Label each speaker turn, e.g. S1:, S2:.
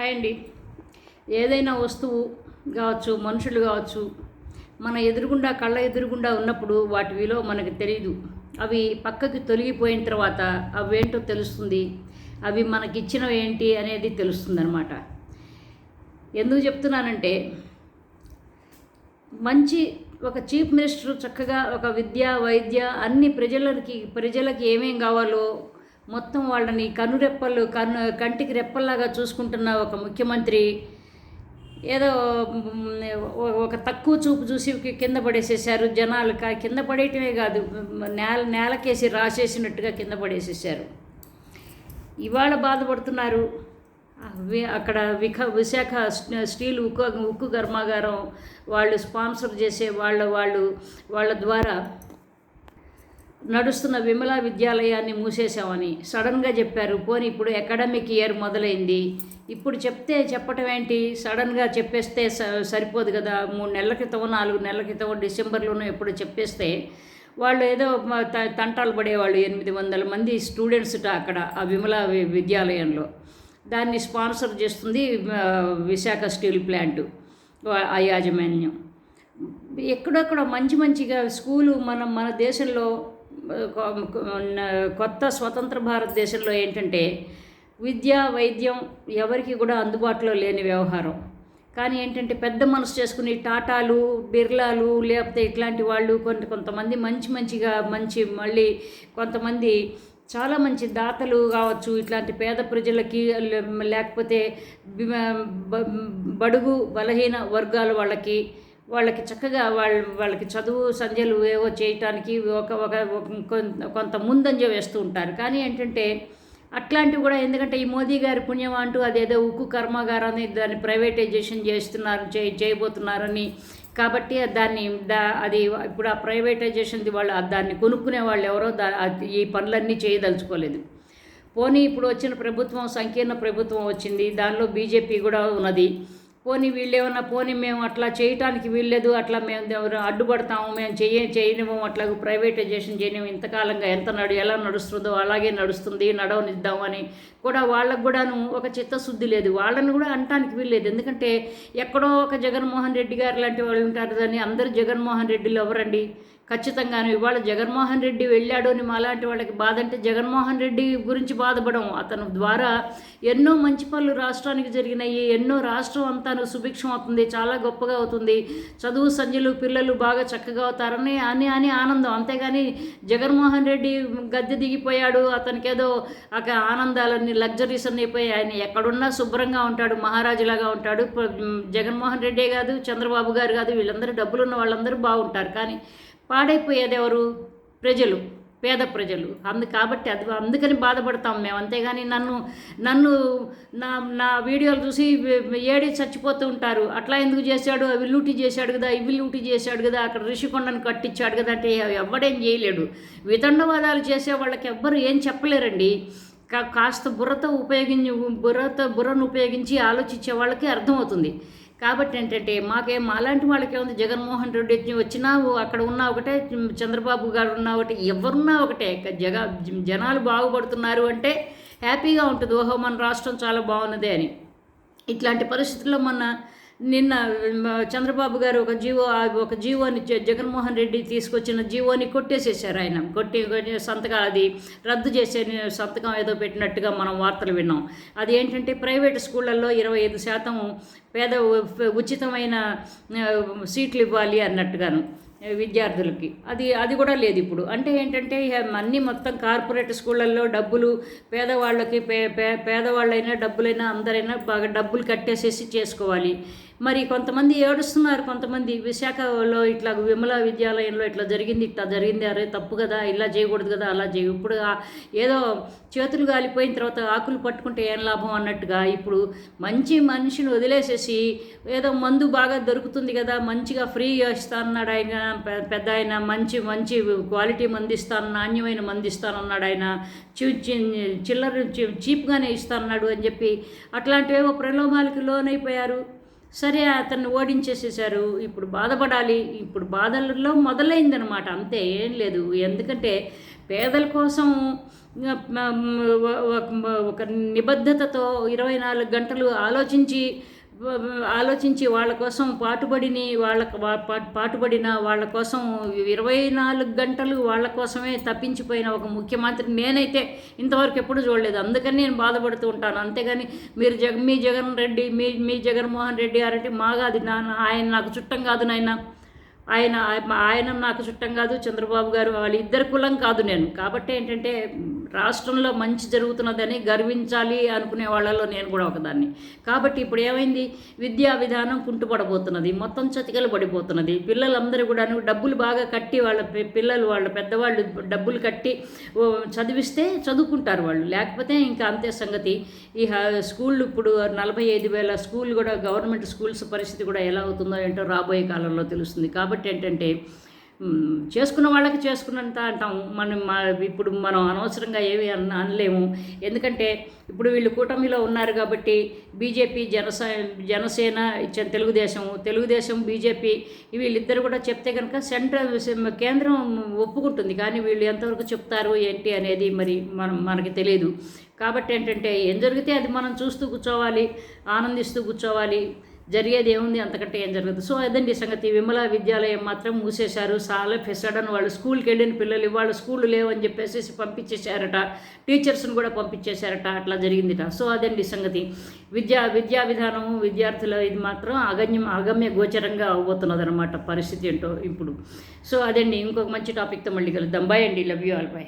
S1: Hi అండి ఏదైనా వస్తువు కావచ్చు మనుషులు కావచ్చు మన ఎదురుగుండా కళ్ళ ఎదురుగుండా ఉన్నప్పుడు వాటి విలువ మనకు తెలియదు అవి పక్కకి తొలగిపోయిన తర్వాత అవేంటో తెలుస్తుంది. అవి మనకిచ్చినవి ఏంటి అనేది తెలుస్తుంది అనమాట ఎందుకు చెప్తున్నానంటే మంచి ఒక చీఫ్ మినిస్టర్ చక్కగా ఒక విద్య వైద్య అన్ని ప్రజలకి ప్రజలకి ఏమేం కావాలో మొత్తం వాళ్ళని కనురెప్పలు కన్ను కంటికి రెప్పల్లాగా చూసుకుంటున్న ఒక ముఖ్యమంత్రి ఏదో ఒక తక్కువ చూపు చూసి కింద పడేసేసారు జనాలు కా- కింద పడేయటమే కాదు నేల నేలకేసి రాసేసినట్టుగా కింద పడేసేసారు ఇవాళ బాధపడుతున్నారు. అక్కడ విఖ విశాఖ స్టీల్ ఉక్కు ఉక్కు కర్మాగారం వాళ్ళు స్పాన్సర్ చేసే వాళ్ళ వాళ్ళు వాళ్ళ ద్వారా నడుస్తున్న విమలా విద్యాలయాన్ని మూసేశామని సడన్గా చెప్పారు. పోనీ ఇప్పుడు అకాడమిక్ ఇయర్ మొదలైంది. ఇప్పుడు చెప్తే చెప్పటం ఏంటి? సడన్గా చెప్పేస్తే స- సరిపోదు కదా. మూడు నెలల క్రితం నాలుగు నెలల క్రితం డిసెంబర్లోనూ ఎప్పుడు చెప్పేస్తే వాళ్ళు ఏదో త- తంటాలు పడేవాళ్ళు ఎనిమిది వందల మంది స్టూడెంట్స్ట అక్కడ ఆ విమలా విద్యాలయంలో. దాన్ని స్పాన్సర్ చేస్తుంది విశాఖ స్టీల్ ప్లాంట్ ఆ యాజమాన్యం. ఎక్కడెక్కడ మంచి మంచిగా స్కూలు మనం మన దేశంలో కొత్త స్వతంత్ర భారతదేశంలో ఏంటంటే విద్య వైద్యం ఎవరికి కూడా అందుబాటులో లేని వ్యవహారం. కానీ ఏంటంటే పెద్ద మనసు చేసుకుని టాటాలు బిర్లాలు లేకపోతే ఇట్లాంటి వాళ్ళు కొంత కొంతమంది మంచి మంచిగా మంచి మళ్ళీ కొంతమంది చాలా మంచి దాతలు కావచ్చు ఇట్లాంటి పేద ప్రజలకి లేకపోతే బడుగు బలహీన వర్గాల వాళ్ళకి వాళ్ళకి చక్కగా వాళ్ళ వాళ్ళకి చదువు సంధ్యలు ఏవో చేయటానికి ఒక ఒక ఒక కొంత కొంత ముందంజ వేస్తూ ఉంటారు. కానీ ఏంటంటే అట్లాంటివి కూడా ఎందుకంటే ఈ మోదీ గారి పుణ్యం అంటూ అదేదో ఉక్కు కర్మాగారాన్ని దాన్ని ప్రైవేటైజేషన్ చేస్తున్నారు చే చేయబోతున్నారని. కాబట్టి దాన్ని దా అది ఇప్పుడు ఆ ప్రైవేటైజేషన్ది వాళ్ళు దాన్ని కొనుక్కునే వాళ్ళు ఎవరో దా అది- ఈ పనులన్నీ చేయదలుచుకోలేదు. పోనీ ఇప్పుడు వచ్చిన ప్రభుత్వం సంకీర్ణ ప్రభుత్వం వచ్చింది దానిలో బీజేపీ కూడా ఉన్నది. పోనీ వీళ్ళు ఏమన్నా పోనీ మేము అట్లా చేయటానికి వీల్లేదు అట్లా మేము ఎవరు అడ్డుపడతాము మేము చెయ్య చేయనివ్వం అట్లా ప్రైవేటైజేషన్ చేయనివ్వం ఇంతకాలంగా ఎంత నడు ఎలా నడుస్తుందో అలాగే నడుస్తుంది నడవనిద్దామని కూడా వాళ్ళకు కూడాను ఒక చిత్తశుద్ధి లేదు. వాళ్ళని కూడా అంటానికి వీల్లేదు ఎందుకంటే ఎక్కడో ఒక జగన్మోహన్ రెడ్డి గారు లాంటి వాళ్ళు ఉంటారు కానీ అందరూ జగన్మోహన్ రెడ్డిలు ఎవరండి? ఖచ్చితంగాను ఇవాళ జగన్మోహన్ రెడ్డి వెళ్ళాడు అని మాలాంటి వాళ్ళకి బాధ అంటే జగన్మోహన్ రెడ్డి గురించి బాధపడం అతను ద్వారా ఎన్నో మంచి పనులు రాష్ట్రానికి జరిగినాయి ఎన్నో రాష్ట్రం అంతాను సుభిక్షం అవుతుంది చాలా గొప్పగా అవుతుంది చదువు సంధ్యలు పిల్లలు బాగా చక్కగా అవుతారని అని అని ఆనందం. అంతేగాని జగన్మోహన్ రెడ్డి గద్దె దిగిపోయాడు అతనికి ఏదో ఒక ఆనందాలన్నీ లగ్జరీస్ అన్నీ పోయి ఆయన ఎక్కడున్నా శుభ్రంగా ఉంటాడు మహారాజులాగా ఉంటాడు. జగన్మోహన్ రెడ్డే కాదు చంద్రబాబు గారు కాదు వీళ్ళందరూ డబ్బులు ఉన్న వాళ్ళందరూ బాగుంటారు. కానీ పాడైపోయేది ఎవరు? ప్రజలు పేద ప్రజలు. అందు కాబట్టి అది అందుకని బాధపడతాం మేము. అంతేగాని నన్ను నన్ను నా నా వీడియోలు చూసి ఏడి చచ్చిపోతూ ఉంటారు. అట్లా ఎందుకు చేశాడు? అవి లూటీ చేశాడు కదా ఇవి లూటీ చేశాడు కదా అక్కడ ఋషికొండను కట్టించాడు కదా అంటే ఎవ్వడేం చేయలేడు. వితండవాదాలు చేసే వాళ్ళకి ఎవ్వరు ఏం చెప్పలేరండి. కా కాస్త బుర్రతో ఉపయోగించి బుర్రతో బుర్రను ఉపయోగించి ఆలోచించే వాళ్ళకి అర్థమవుతుంది. కాబట్టి ఏంటంటే మాకేం మాలాంటి వాళ్ళకే ఉంది జగన్మోహన్ రెడ్డి వచ్చినా అక్కడ ఉన్నా ఒకటే చంద్రబాబు గారు ఉన్నా ఒకటే ఎవరున్నా ఒకటే. జగ జనాలు బాగుపడుతున్నారు అంటే హ్యాపీగా ఉంటుంది. ఓహో మన రాష్ట్రం చాలా బాగున్నదే అని. ఇట్లాంటి పరిస్థితుల్లో మన నిన్న చంద్రబాబు గారు ఒక జీవో ఒక జీవోని జగన్మోహన్ రెడ్డి తీసుకొచ్చిన జీవోని కొట్టేసేసారు ఆయన. కొట్టి కొట్టి సంతకం అది రద్దు చేసే సంతకం ఏదో పెట్టినట్టుగా మనం వార్తలు విన్నాం. అది ఏంటంటే ప్రైవేట్ స్కూళ్ళల్లో ఇరవై ఐదు శాతం పేద ఉచితమైన సీట్లు ఇవ్వాలి అన్నట్టుగాను విద్యార్థులకి. అది అది కూడా లేదు ఇప్పుడు. అంటే ఏంటంటే అన్నీ మొత్తం కార్పొరేట్ స్కూళ్ళల్లో డబ్బులు పేదవాళ్ళకి పే పే పేదవాళ్ళైనా డబ్బులైనా అందరైనా బాగా డబ్బులు కట్టేసేసి చేసుకోవాలి. మరి కొంతమంది ఏడుస్తున్నారు కొంతమంది విశాఖలో ఇట్లా విమల విద్యాలయంలో ఇట్లా జరిగింది ఇట్లా జరిగింది అరే తప్పు కదా ఇలా చేయకూడదు కదా అలా చేయ. ఇప్పుడు ఏదో చేతులు గాలిపోయిన తర్వాత ఆకులు పట్టుకుంటే ఏం లాభం అన్నట్టుగా ఇప్పుడు మంచి మనిషిని వదిలేసేసి ఏదో మందు బాగా దొరుకుతుంది కదా మంచిగా ఫ్రీగా ఇస్తానన్నాడు ఆయన పెద్ద ఆయన మంచి మంచి క్వాలిటీ మంది ఇస్తాను నాణ్యమైన మంది ఇస్తానన్నాడు ఆయన చిల్లర చీప్గానే ఇస్తానన్నాడు అని చెప్పి అట్లాంటివేవో ప్రలోభాలకు లోనైపోయారు. సరే అతన్ని ఓడించేసేసారు ఇప్పుడు బాధపడాలి. ఇప్పుడు బాధల్లో మొదలైందనమాట అంతే ఏం లేదు. ఎందుకంటే పేదల కోసం ఒక- ఒక నిబద్ధతతో ఇరవై నాలుగు గంటలు ఆలోచించి ఆలోచించి వాళ్ళ కోసం పాటుబడిని వాళ్ళ పా- పాటుపడిన వాళ్ళ కోసం ఇరవై నాలుగు గంటలు వాళ్ళ కోసమే తప్పించిపోయిన ఒక ముఖ్యమంత్రి నేనైతే ఇంతవరకు ఎప్పుడు చూడలేదు. అందుకని నేను బాధపడుతూ ఉంటాను. అంతేగాని మీరు జగ మీ జగన్ రెడ్డి మీ మీ జగన్మోహన్ రెడ్డి గారంటే మాగాది నా ఆయన నాకు చుట్టం కాదు నాయన. ఆయన ఆయన నాకు చుట్టం కాదు చంద్రబాబు గారు వాళ్ళ ఇద్దరు కులం కాదు నేను. కాబట్టి ఏంటంటే రాష్ట్రంలో మంచి జరుగుతున్నదని గర్వించాలి అనుకునే వాళ్ళలో నేను కూడా ఒకదాన్ని. కాబట్టి ఇప్పుడు ఏమైంది? విద్యా విధానం కుంటుపడబోతున్నది మొత్తం చతికలు పడిపోతున్నది. పిల్లలందరూ కూడా డబ్బులు బాగా కట్టి వాళ్ళ పిల్లలు వాళ్ళ పెద్దవాళ్ళు డబ్బులు కట్టి చదివిస్తే చదువుకుంటారు వాళ్ళు. లేకపోతే ఇంకా అంతే సంగతి. ఈ హ- స్కూళ్ళు ఇప్పుడు నలభై ఐదు వేల స్కూల్ కూడా గవర్నమెంట్ స్కూల్స్ పరిస్థితి కూడా ఎలా అవుతుందో ఏంటో రాబోయే కాలంలో తెలుస్తుంది. కాబట్టి ఏంటంటే చేసుకున్న వాళ్ళకి చేసుకున్నంత అంటాం. మనం మా ఇప్పుడు మనం అనవసరంగా ఏమి అన్న అనలేము. ఎందుకంటే ఇప్పుడు వీళ్ళు కూటమిలో ఉన్నారు కాబట్టి బీజేపీ జనసే జనసేన ఇచ్చిన తెలుగుదేశం తెలుగుదేశం బీజేపీ వీళ్ళిద్దరు కూడా చెప్తే కనుక సెంట్రల్ కేంద్రం ఒప్పుకుంటుంది. కానీ వీళ్ళు ఎంతవరకు చెప్తారు ఏంటి అనేది మరి మనం మనకి తెలియదు కాబట్టి ఏంటంటే ఏం జరిగితే అది మనం చూస్తూ కూర్చోవాలి ఆనందిస్తూ కూర్చోవాలి. జరిగేది ఏముంది? అంతకంటే ఏం జరగదు. సో అదండి సంగతి. విమల విద్యాలయం మాత్రం మూసేశారు. చాలా ఫెసడన్ వాళ్ళు స్కూల్కి వెళ్ళిన పిల్లలు ఇవాళ స్కూల్ లేవని చెప్పేసి పంపించేశారట. టీచర్స్ని కూడా పంపించేశారట. అట్లా జరిగిందిట. సో అదండి సంగతి. విద్యా విద్యా విధానము విద్యార్థుల ఇది మాత్రం అగమ్యం అగమ్య గోచరంగా అవబోతున్నది అనమాట పరిస్థితి ఏంటో ఇప్పుడు. సో అదండి. ఇంకొక మంచి టాపిక్తో మళ్ళీ కలుద్దాం. బాయ్ అండి. Love you all. బాయ్.